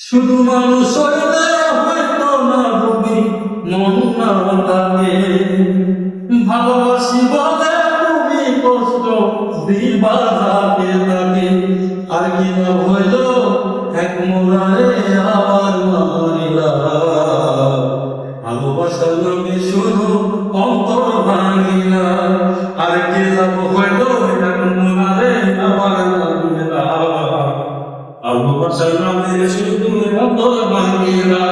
শুধু মানুষ হয়তো না মন না থাকে ভালোবাসি বলে তুমি কষ্ট দিবা যাকে তাকে আর কি না হইল, এক মোরারে আবার ভালোবাসার নামে শুধু অন্তর ভাঙিলা আর কি লাভ হইল নামে শুধু অন্তর ভাঙিলা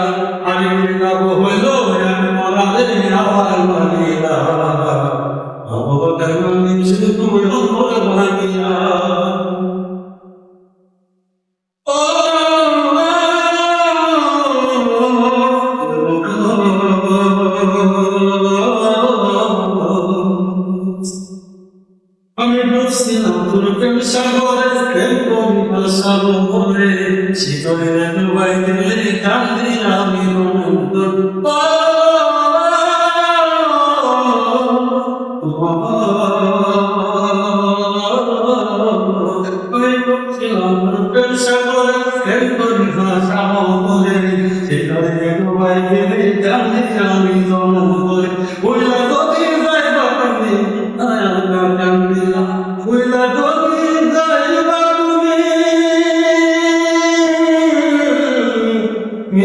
প্রেম সাগরে প্রেম কবিতা সাগরে, শীতলে ডুবাই দিলে কান্দি আমি অনন্ত প্রেম সাগরে প্রেম কবিতা সাগরে, শীতলে ডুবাই দিলে কান্দি আমি অনন্ত ওইলা গতি যাই বাকি আয়া কান্দিলা ওইলা গতি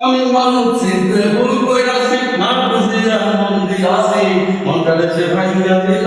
আমি মানুষের ভুল কইরাছি না বুঝিয়া মন দিয়াছি মশারেতে ভাইয়া দিল